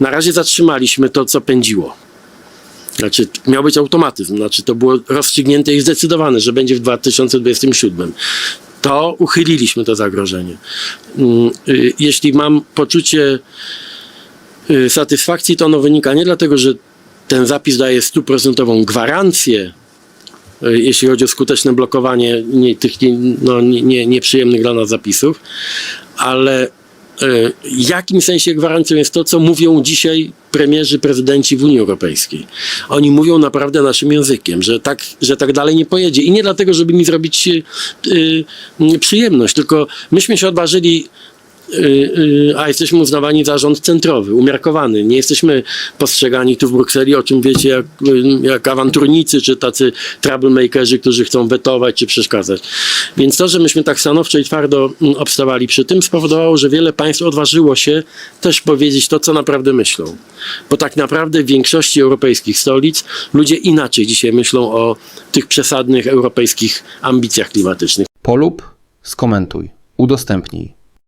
na razie zatrzymaliśmy to, co pędziło. Znaczy, miał być automatyzm, znaczy to było rozstrzygnięte i zdecydowane, że będzie w 2027. To uchyliliśmy to zagrożenie. Mm, y, Jeśli mam poczucie y, satysfakcji, to ono wynika nie dlatego, że ten zapis daje stuprocentową gwarancję, y, jeśli chodzi o skuteczne blokowanie nie, tych no, nie, nie, nieprzyjemnych dla nas zapisów, ale w jakim sensie gwarancją jest to, co mówią dzisiaj premierzy, prezydenci w Unii Europejskiej. Oni mówią naprawdę naszym językiem, że tak, że tak dalej nie pojedzie. I nie dlatego, żeby mi zrobić y, przyjemność, tylko myśmy się odważyli a jesteśmy uznawani za rząd centrowy, umiarkowany. Nie jesteśmy postrzegani tu w Brukseli, o czym wiecie, jak, y, jak awanturnicy, czy tacy troublemakerzy, którzy chcą wetować, czy przeszkadzać. Więc to, że myśmy tak stanowczo i twardo mm, obstawali przy tym, spowodowało, że wiele państw odważyło się też powiedzieć to, co naprawdę myślą. Bo tak naprawdę w większości europejskich stolic ludzie inaczej dzisiaj myślą o tych przesadnych europejskich ambicjach klimatycznych. Polub, skomentuj, udostępnij.